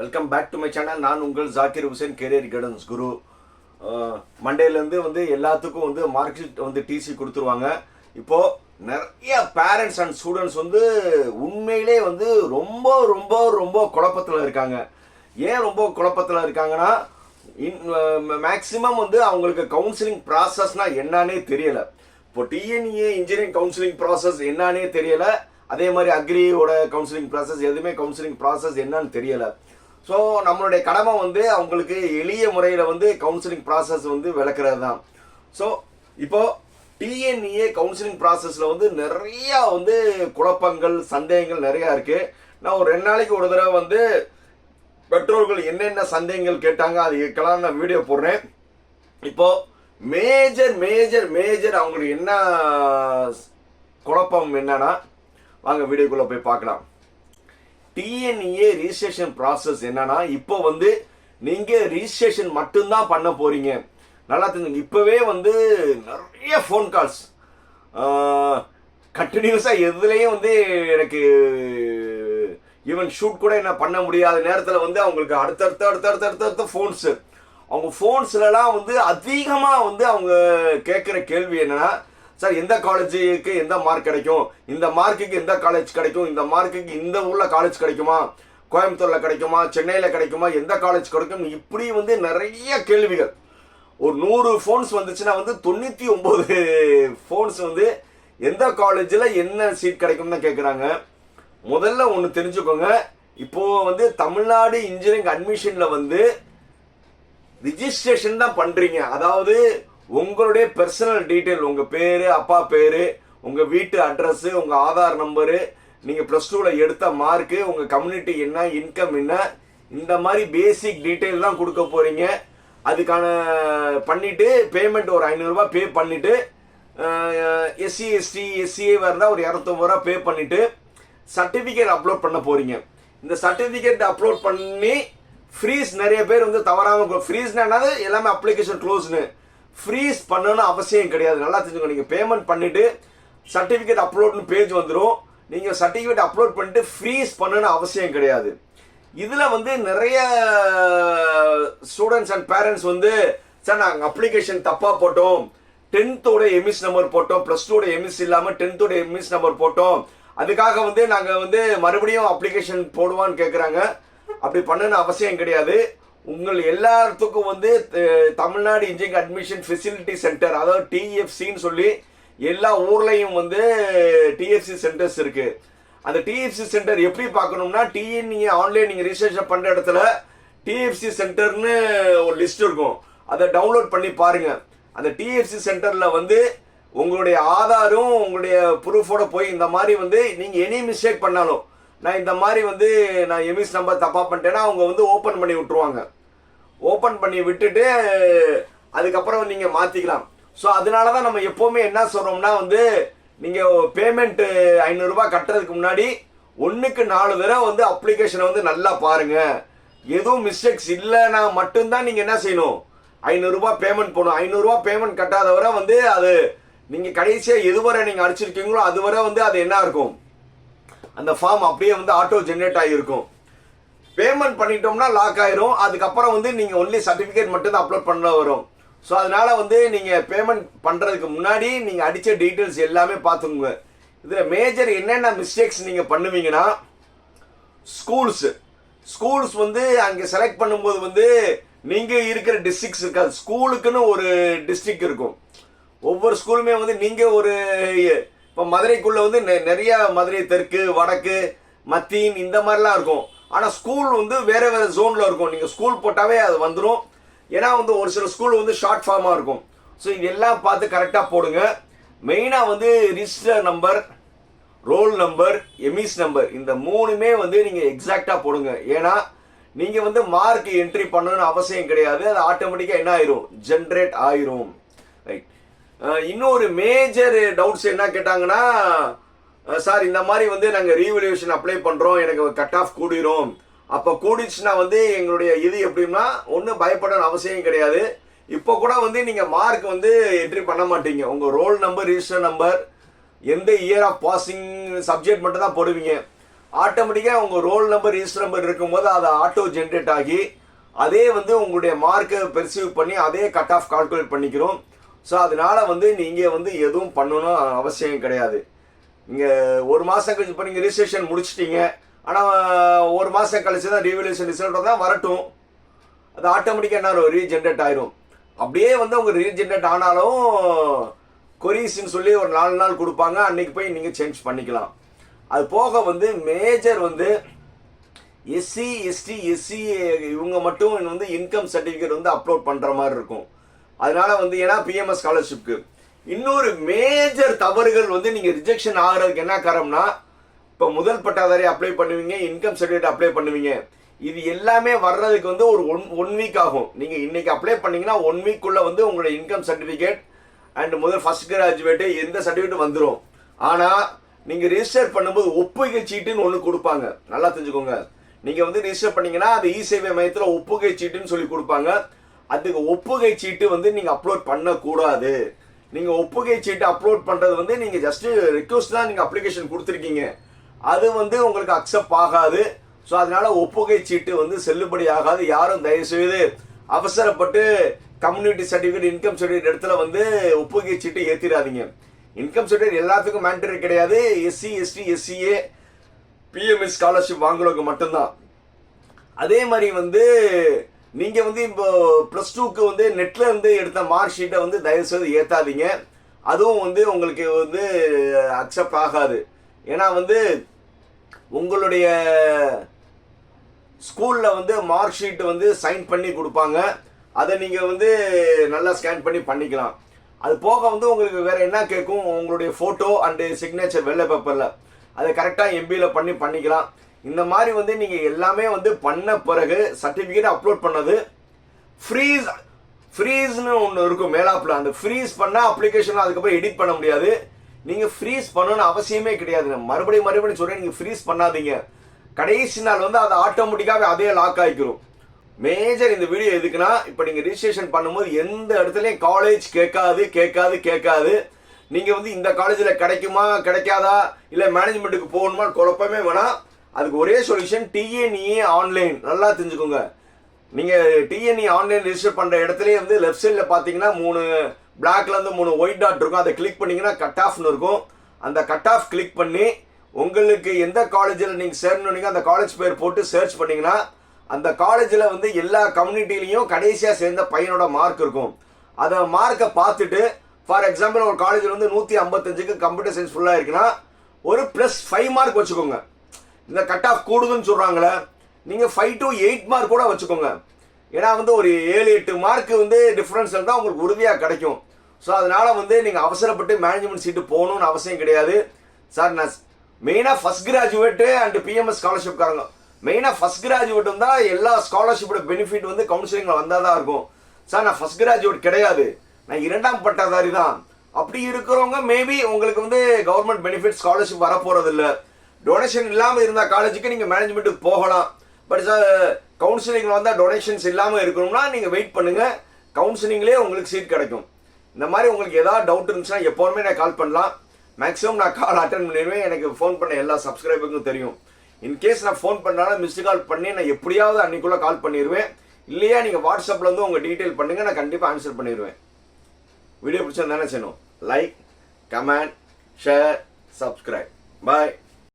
Welcome back to my channel நான் உங்கள் Zakir Hussain career guidance குரு மண்டேலேருந்து வந்து எல்லாத்துக்கும் வந்து மார்க் ஷீட் வந்து டிசி கொடுத்துருவாங்க. இப்போது நிறைய பேரண்ட்ஸ் அண்ட் ஸ்டூடெண்ட்ஸ் வந்து உண்மையிலே வந்து ரொம்ப ரொம்ப ரொம்ப குழப்பத்தில் இருக்காங்க. ஏன் ரொம்ப குழப்பத்தில் இருக்காங்கன்னா மேக்ஸிமம் வந்து அவங்களுக்கு கவுன்சிலிங் ப்ராசஸ்னால் என்னன்னே தெரியலை. இப்போ டிஎன்ஏ இன்ஜினியரிங் கவுன்சிலிங் ப்ராசஸ் என்னன்னே தெரியலை. அதே மாதிரி அக்ரியோட கவுன்சிலிங் ப்ராசஸ் எதுவுமே கவுன்சிலிங் ப்ராசஸ் என்னன்னு தெரியலை. ஸோ நம்மளுடைய கடமை வந்து அவங்களுக்கு எளிய முறையில் வந்து கவுன்சிலிங் ப்ராசஸ் வந்து விளக்குறது தான் ஸோ இப்போது டிஎன்இஏ கவுன்சிலிங் ப்ராசஸில் வந்து நிறையா வந்து குழப்பங்கள் சந்தேகங்கள் நிறையா இருக்குது நான் ஒரு ரெண்டு நாளைக்கு ஒரு தடவை வந்து பெற்றோர்கள் என்னென்ன சந்தேகங்கள் கேட்டாங்க அது கேட்கலாம் நான் வீடியோ போடுறேன். இப்போது மேஜர் மேஜர் மேஜர் அவங்களுக்கு என்ன குழப்பம் என்னன்னா வாங்க வீடியோக்குள்ளே போய் பார்க்கலாம். டிஎன்இஏ ரிஜிஸ்ட்ரேஷன் ப்ராசஸ் என்னன்னா இப்போ வந்து நீங்கள் ரிஜிஸ்ட்ரேஷன் மட்டும்தான் பண்ண போறீங்க. நல்லா தெரிஞ்சுங்க. இப்போவே வந்து நிறைய ஃபோன் கால்ஸ் கண்டினியூஸாக எதுலேயும் வந்து எனக்கு ஈவன் ஷூட் கூட என்ன பண்ண முடியாத நேரத்தில் வந்து அவங்களுக்கு அடுத்தடுத்த அடுத்தடுத்த அடுத்தடுத்த ஃபோன்ஸு அவங்க ஃபோன்ஸ்லலாம் வந்து அதிகமாக வந்து அவங்க கேட்குற கேள்வி என்னென்னா சார் எந்த காலேஜுக்கு எந்த மார்க் கிடைக்கும்? இந்த மார்க்குக்கு எந்த காலேஜ் கிடைக்கும்? இந்த மார்க்குக்கு இந்த ஊரில் காலேஜ் கிடைக்குமா? கோயம்புத்தூரில் கிடைக்குமா? சென்னையில் கிடைக்குமா? எந்த காலேஜ் கிடைக்கும்? இப்படி வந்து நிறைய கேள்விகள். ஒரு நூறு ஃபோன்ஸ் வந்துச்சுன்னா வந்து தொண்ணூற்றி ஒம்பது ஃபோன்ஸ் வந்து எந்த காலேஜில் என்ன சீட் கிடைக்கும்னு தான் கேட்குறாங்க முதல்ல ஒன்று தெரிஞ்சுக்கோங்க. இப்போது வந்து தமிழ்நாடு இன்ஜினியரிங் அட்மிஷனில் வந்து ரிஜிஸ்ட்ரேஷன் தான் பண்ணுறீங்க அதாவது உங்களுடைய பர்சனல் டீட்டெயில் உங்கள் பேர் அப்பா பேர் உங்கள் வீட்டு அட்ரஸ்ஸு உங்கள் ஆதார் நம்பரு நீங்கள் ப்ளஸ் டூவில் எடுத்த மார்க்கு உங்கள் கம்யூனிட்டி என்ன இன்கம் என்ன இந்த மாதிரி பேசிக் டீட்டெயில் தான் கொடுக்க போகிறீங்க அதுக்கான பண்ணிவிட்டு பேமெண்ட் ஒரு ஐநூறுரூவா பே பண்ணிவிட்டு எஸ்சி எஸ்டி எஸ்சிஏ இருந்தால் ஒரு இரநூத்தம்பது ரூபா பே பண்ணிவிட்டு சர்டிஃபிகேட் அப்லோட் பண்ண போகிறீங்க இந்த சர்டிஃபிகேட் அப்லோட் பண்ணி ஃப்ரீஸ் நிறைய பேர் வந்து தவறாமல் ஃப்ரீஸ்னா என்னது? எல்லாமே அப்ளிகேஷன் க்ளோஸ்னு ஃப்ரீஸ் பண்ணணும்னு அவசியம் கிடையாது. நல்லா தெரிஞ்சுக்கணும் நீங்கள் பேமெண்ட் பண்ணிவிட்டு சர்டிஃபிகேட் அப்லோட்னு பேஜ் வந்துடும் நீங்கள் சர்டிஃபிகேட் அப்லோட் பண்ணிட்டு ஃப்ரீஸ் பண்ணணும்னு அவசியம் கிடையாது. இதில் வந்து நிறைய ஸ்டூடெண்ட்ஸ் அண்ட் பேரண்ட்ஸ் வந்து சார் நாங்கள் அப்ளிகேஷன் தப்பாக போட்டோம். டென்த்தோட எமிஸ் நம்பர் போட்டோம். ப்ளஸ் டூட எமிஸ் இல்லாமல் டென்த்தோட எமிஸ் நம்பர் போட்டோம். அதுக்காக வந்து நாங்கள் வந்து மறுபடியும் அப்ளிகேஷன் போடுவான்னு கேட்குறாங்க அப்படி பண்ணணும்னு அவசியம் கிடையாது. உங்கள் எல்லாத்துக்கும் வந்து Tamil Nadu engineering admission facility centre அதாவது டிஎஃப்சின்னு சொல்லி எல்லா ஊர்லேயும் வந்து டிஎஃப்சி சென்டர்ஸ் இருக்கு. அந்த டிஎஃப்சி சென்டர் எப்படி பார்க்கணும்னா டிஎன்இ ஆன்லைன் நீங்கள் ரிஜிஸ்ட்ரேஷன் பண்ணுற இடத்துல டிஎஃப்சி சென்டர்னு ஒரு லிஸ்ட் இருக்கும். அதை டவுன்லோட் பண்ணி பாருங்கள் அந்த டிஎஃப்சி சென்டரில் வந்து உங்களுடைய ஆதாரும் உங்களுடைய ப்ரூஃபோட போய் இந்த மாதிரி வந்து நீங்கள் எனி மிஸ்டேக் பண்ணாலும் நான் இந்த மாதிரி வந்து நான் எமிஸ் நம்பர் தப்பாக பண்ணிட்டேன்னா அவங்க வந்து ஓப்பன் பண்ணி விட்ருவாங்க ஓப்பன் பண்ணி விட்டுட்டு அதுக்கப்புறம் நீங்கள் மாற்றிக்கலாம் ஸோ அதனால தான் நம்ம எப்போவுமே என்ன சொல்கிறோம்னா வந்து நீங்கள் பேமெண்ட்டு ஐநூறுரூபா கட்டுறதுக்கு முன்னாடி ஒன்றுக்கு நாலு தடவை வந்து அப்ளிகேஷனை வந்து நல்லா பாருங்கள் எதுவும் மிஸ்டேக்ஸ் இல்லைன்னா மட்டும்தான் நீங்கள் என்ன செய்யணும்? ஐநூறுரூபா பேமெண்ட் போடணும். ஐநூறுரூவா பேமெண்ட் கட்டாதவரை வந்து அது நீங்கள் கடைசியாக எதுவரை நீங்கள் அடிச்சிருக்கீங்களோ அதுவரை வந்து அது என்ன இருக்கும் அந்த ஃபார்ம் அப்படியே வந்து ஆட்டோ ஜென்ரேட் ஆகிருக்கும் பேமெண்ட் பண்ணிட்டோம்னா லாக் ஆயிரும். அதுக்கப்புறம் வந்து நீங்கள் ஒன்லி சர்டிஃபிகேட் மட்டும் தான் அப்லோட் பண்ண வரும். ஸோ அதனால வந்து நீங்கள் பேமெண்ட் பண்ணுறதுக்கு முன்னாடி நீங்கள் அடித்த டீட்டெயில்ஸ் எல்லாமே பார்த்துக்கோங்க. இதில் மேஜர் என்னென்ன மிஸ்டேக்ஸ் நீங்கள் பண்ணுவீங்கன்னா ஸ்கூல்ஸு ஸ்கூல்ஸ் வந்து அங்கே செலக்ட் பண்ணும்போது வந்து நீங்கள் இருக்கிற டிஸ்ட்ரிக்ஸ் இருக்காது. ஸ்கூலுக்குன்னு ஒரு டிஸ்ட்ரிக்ட் இருக்கும். ஒவ்வொரு ஸ்கூலுமே வந்து நீங்கள் ஒரு இப்போ மதுரைக்குள்ளே வந்து நிறைய மதுரை தெற்கு வடக்கு மத்தியின் இந்த மாதிரிலாம் இருக்கும். ஆனால் ஸ்கூல் வந்து வேறு வேறு ஜோனில் இருக்கும். நீங்கள் ஸ்கூல் போட்டாவே அது வந்துடும் ஏன்னா வந்து ஒரு சில ஸ்கூல் வந்து ஷார்ட் ஃபார்மாக இருக்கும். ஸோ இதெல்லாம் பார்த்து கரெக்டாக போடுங்க. மெயினாக வந்து register number roll number EMIS number இந்த மூணுமே வந்து நீங்கள் எக்ஸாக்டாக போடுங்க. ஏன்னா நீங்கள் வந்து மார்க் என்ட்ரி பண்ணணும்னு அவசியம் கிடையாது. அது ஆட்டோமேட்டிக்காக என்ன ஆயிரும்? ஜென்ரேட் ஆயிரும். ரைட் இன்னொரு மேஜர் டவுட்ஸ் என்ன கேட்டாங்கன்னா சார் இந்த மாதிரி வந்து நாங்கள் ரீவல்யூஷன் அப்ளை பண்ணுறோம் எனக்கு கட் ஆஃப் கூடிரும். அப்போ கூடிச்சுன்னா வந்து எங்களுடைய இது எப்படின்னா ஒன்றும் பயப்படணும் அவசியம் கிடையாது. இப்போ கூட வந்து நீங்கள் மார்க் வந்து என்ட்ரி பண்ண மாட்டீங்க. உங்கள் ரோல் நம்பர் ரிஜிஸ்டர் நம்பர் எந்த இயர் ஆஃப் பாசிங் சப்ஜெக்ட் மட்டும் தான் போடுவீங்க. ஆட்டோமேட்டிக்காக உங்கள் ரோல் நம்பர் ரிஜிஸ்டர் நம்பர் இருக்கும்போது அதை ஆட்டோ ஜென்ரேட் ஆகி அதே வந்து உங்களுடைய மார்க்கை பெர்சீவ் பண்ணி அதே கட் ஆஃப் கால்குலேட் பண்ணிக்கிறோம். ஸோ அதனால வந்து நீங்கள் வந்து எதுவும் பண்ணணும் அவசியம் கிடையாது. நீங்கள் ஒரு மாதம் கழிச்சு இப்போ நீங்கள் ரிஜிஸ்ட்ரேஷன் முடிச்சிட்டீங்க. ஆனால் ஒரு மாதம் கழிச்சு தான் ரிவல்யூஷன் ரிசல்ட் தான் வரட்டும். அது ஆட்டோமேட்டிக்காக என்ன ரீஜென்ரேட் ஆயிரும். அப்படியே வந்து அவங்க ரீஜென்ரேட் ஆனாலும் கொரிஸ்ன்னு சொல்லி ஒரு நாலு நாள் கொடுப்பாங்க. அன்றைக்கி போய் நீங்கள் சேஞ்ச் பண்ணிக்கலாம். அது போக வந்து மேஜர் வந்து எஸ்சி எஸ்டி எஸ்சி இவங்க மட்டும் வந்து இன்கம் சர்டிஃபிகேட் வந்து அப்லோட் பண்ணுற மாதிரி இருக்கும். அதனால வந்து ஏன்னா பிஎம்எஸ் ஸ்காலர்ஷிப்க்கு இன்னொரு மேஜர் தவறுகள் வந்து நீங்கள் ரிஜெக்ஷன் ஆகிறதுக்கு என்ன காரணம்னா இப்போ முதல் பட்டாதாரி அப்ளை பண்ணுவீங்க இன்கம் சர்டிஃபிகேட் அப்ளை பண்ணுவீங்க. இது எல்லாமே வர்றதுக்கு வந்து ஒரு ஒன் ஒன் வீக் ஆகும். நீங்கள் இன்னைக்கு அப்ளை பண்ணீங்கன்னா ஒன் வீக்குள்ளே வந்து உங்களோட இன்கம் சர்டிஃபிகேட் அண்ட் முதல் ஃபர்ஸ்ட் கிராஜுவேட்டு எந்த சர்டிஃபிகேட் வந்துடும் ஆனால் நீங்கள் ரிஜிஸ்டர் பண்ணும்போது ஒப்புகை சீட்டுன்னு ஒன்று கொடுப்பாங்க. நல்லா தெரிஞ்சுக்கோங்க. நீங்கள் வந்து ரிஜிஸ்டர் பண்ணீங்கன்னா அந்த இ சேவை மையத்தில் ஒப்புகை சீட்டுன்னு சொல்லி கொடுப்பாங்க. அதுக்கு ஒப்புகை சீட்டு வந்து நீங்கள் அப்லோட் பண்ணக்கூடாது. நீங்கள் ஒப்புகை சீட்டு அப்லோட் பண்ணுறது வந்து நீங்கள் ஜஸ்ட்டு ரிக்வஸ்ட் தான் நீங்கள் அப்ளிகேஷன் கொடுத்துருக்கீங்க. அது வந்து உங்களுக்கு அக்செப்ட் ஆகாது. ஸோ அதனால ஒப்புகை சீட்டு வந்து செல்லுபடி ஆகாது. யாரும் தயவுசெய்து அவசரப்பட்டு கம்யூனிட்டி சர்டிஃபிகேட் இன்கம் சர்டிஃபிகேட் இடத்துல வந்து ஒப்புகை சீட்டு ஏற்றிடாதீங்க இன்கம் சர்டிஃபிகேட் எல்லாத்துக்கும் மேண்டரி கிடையாது. SC ST SCA PMS scholarship வாங்குறவங்க மட்டும்தான். அதே மாதிரி வந்து நீங்கள் வந்து இப்போ ப்ளஸ் டூக்கு வந்து நெட்டில் இருந்து எடுத்த மார்க் ஷீட்டை வந்து தயவு செய்து ஏற்றாதீங்க அதுவும் வந்து உங்களுக்கு வந்து அக்செப்ட் ஆகாது. ஏன்னா வந்து உங்களுடைய ஸ்கூலில் வந்து மார்க் ஷீட் வந்து சைன் பண்ணி கொடுப்பாங்க. அதை நீங்கள் வந்து நல்லா ஸ்கேன் பண்ணி பண்ணிக்கலாம். அது போக வந்து உங்களுக்கு வேறு என்ன கேட்கும் உங்களுடைய ஃபோட்டோ அண்டு சிக்னேச்சர் வெள்ளை பேப்பரில் அதை கரெக்டாக எம்பியில் பண்ணி பண்ணிக்கலாம். இந்த மாதிரி வந்து நீங்கள் எல்லாமே வந்து பண்ண பிறகு சர்டிஃபிகேட் அப்லோட் பண்ணது ஃப்ரீஸ் ஃப்ரீஸ்னு ஒன்று இருக்கும் மேலாப்பில். அந்த ஃப்ரீஸ் பண்ணால் அப்ளிகேஷன் அதுக்கப்புறம் எடிட் பண்ண முடியாது. நீங்கள் ஃப்ரீஸ் பண்ணணும்னு அவசியமே கிடையாது. மறுபடியும் மறுபடியும் சொல்கிறேன் நீங்கள் ஃப்ரீஸ் பண்ணாதீங்க. கடைசி நாள் வந்து அது ஆட்டோமேட்டிக்காகவே அதே லாக் ஆகிக்கிறோம் மேஜர் இந்த வீடியோ எதுக்குன்னா இப்போ நீங்கள் ரிஜிஸ்ட்ரேஷன் பண்ணும்போது எந்த இடத்துலையும் காலேஜ் கேட்காது கேட்காது கேட்காது. நீங்கள் வந்து இந்த காலேஜில் கிடைக்குமா கிடைக்காதா? இல்லை மேனேஜ்மெண்ட்டுக்கு போகணுமா? குழப்பமே வேணாம். அதுக்கு ஒரே சொல்யூஷன் டிஎன்இ ஆன்லைன் நல்லா தெரிஞ்சுக்கோங்க. நீங்கள் டிஎன்இ ஆன்லைன் ரிஜிஸ்டர் பண்ணுற இடத்துலயே வந்து லெஃப்ட் சைடில் பார்த்தீங்கன்னா மூணு பிளாக்லேருந்து மூணு ஒயிட் டாட் இருக்கும். அதை கிளிக் பண்ணீங்கன்னா கட் ஆஃப்னு இருக்கும். அந்த கட் ஆஃப் கிளிக் பண்ணி உங்களுக்கு எந்த காலேஜில் நீங்கள் சேரணுன்னீங்க அந்த காலேஜ் பேர் போட்டு சர்ச் பண்ணீங்கன்னா அந்த காலேஜில் வந்து எல்லா கம்யூனிட்டிலையும் கடைசியாக சேர்ந்த பையனோட மார்க் இருக்கும். அதை மார்க்கை பார்த்துட்டு ஃபார் எக்ஸாம்பிள் ஒரு காலேஜில் வந்து நூற்றி ஐம்பத்தஞ்சுக்கு கம்ப்யூட்டர் சயின்ஸ் ஃபுல்லாக இருக்குன்னா ஒரு ப்ளஸ் ஃபைவ் மார்க் வச்சுக்கோங்க. இந்த கட் ஆஃப் கூடுதுன்னு சொல்கிறாங்களே நீங்கள் ஃபைவ் டு எயிட் மார்க் கூட வச்சுக்கோங்க. ஏன்னா வந்து ஒரு ஏழு எட்டு மார்க் வந்து டிஃப்ரென்ஸ் இருந்தால் உங்களுக்கு உறுதியாக கிடைக்கும். ஸோ அதனால் வந்து நீங்கள் அவசரப்பட்டு மேனேஜ்மெண்ட் சீட்டு போகணும்னு அவசியம் கிடையாது. சார் நான் மெயினாக ஃபஸ்ட் கிராஜுவேட்டு அண்ட் பிஎம்எஸ் ஸ்காலர்ஷிப்காரங்க மெயினாக ஃபஸ்ட் கிராஜுவேட் வந்தால் எல்லா ஸ்காலர்ஷிப்போட பெனிஃபிட் வந்து கவுன்சிலிங்கில் வந்தால் தான் இருக்கும். சார் நான் ஃபஸ்ட் கிராஜுவேட் கிடையாது. நான் இரண்டாம் பட்டதாரி தான். அப்படி இருக்கிறவங்க மேபி உங்களுக்கு வந்து கவர்மெண்ட் பெனிஃபிட் ஸ்காலர்ஷிப் வரப்போறது டொனேஷன் இல்லாமல் இருந்தால் காலேஜுக்கு நீங்கள் மேனேஜ்மெண்ட்டுக்கு போகலாம். பட் சார் கவுன்சிலிங்கில் வந்தால் டொனேஷன்ஸ் இல்லாமல் இருக்கணும்னா நீங்கள் வெயிட் பண்ணுங்கள் கவுன்சிலிங்லேயே உங்களுக்கு சீட் கிடைக்கும். இந்த மாதிரி உங்களுக்கு ஏதாவது டவுட் இருந்துச்சுன்னா எப்போவுமே நான் கால் பண்ணலாம். மேக்ஸிமம் நான் கால் அட்டன் பண்ணிடுவேன். எனக்கு ஃபோன் பண்ண எல்லா சப்ஸ்கிரைபருக்கும் தெரியும். இன்கேஸ் நான் ஃபோன் பண்ணாலும் மிஸ்டு கால் பண்ணி நான் எப்படியாவது அன்றைக்குள்ளே கால் பண்ணிடுவேன். இல்லையா நீங்கள் வாட்ஸ்அப்பில் வந்து உங்கள் டீட்டெயில் பண்ணுங்கள் நான் கண்டிப்பாக ஆன்சர் பண்ணிடுவேன். வீடியோ பிடிச்சா தானே செய்யணும்? Like comment share subscribe bye